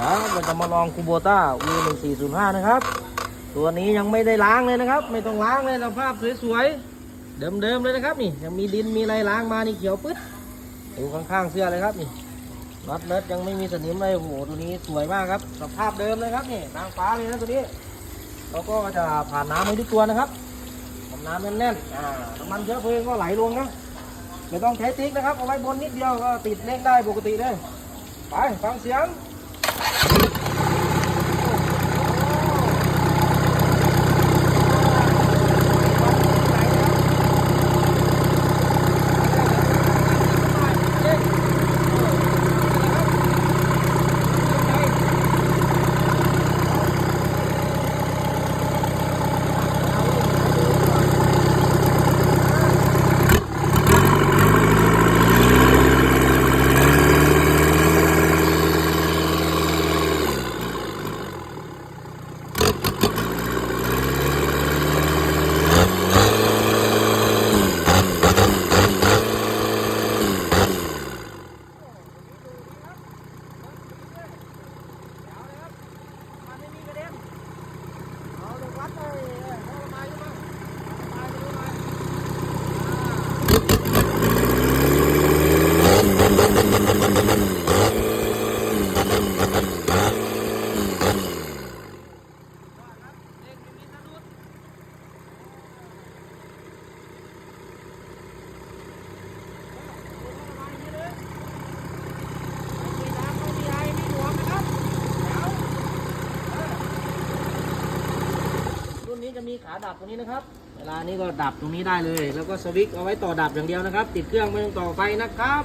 ครับเราจะมาลองคูโบต้า V1405 นะครับ ตัวนี้ยังไม่ได้ล้างเลยนะครับ ไม่ต้องล้างเลยสภาพสวยๆ เดิมๆเลยนะครับนี่ยังมีดินมีอะไรล้างมานี่เขียวปึ๊ดดูข้างๆเสื้อเลยครับนี่น็อตเนิร์ดยังไม่มีสนิมเลยโอ้โหตัวนี้สวยมากครับ สภาพเดิมเลยครับนี่นางฟ้าเลยนะตัวนี้แล้วก็จะผ่านน้ำให้ทุกตัวนะครับทำน้ำแน่นๆอ่าน้ำมันเชื้อเพลิงก็ไหลลงนะไม่ต้องใช้ติ๊กนะครับเอาไว้บนนิดเดียวก็ติดเล็กได้ปกติเลยไปฟังเสียง Thank you. ดับตรงนี้นะครับ เวลานี้ก็ดับตรงนี้ได้เลย แล้วก็สวิตช์เอาไว้ต่อดับอย่างเดียวนะครับ ติดเครื่องไม่ต้องต่อไฟนะครับ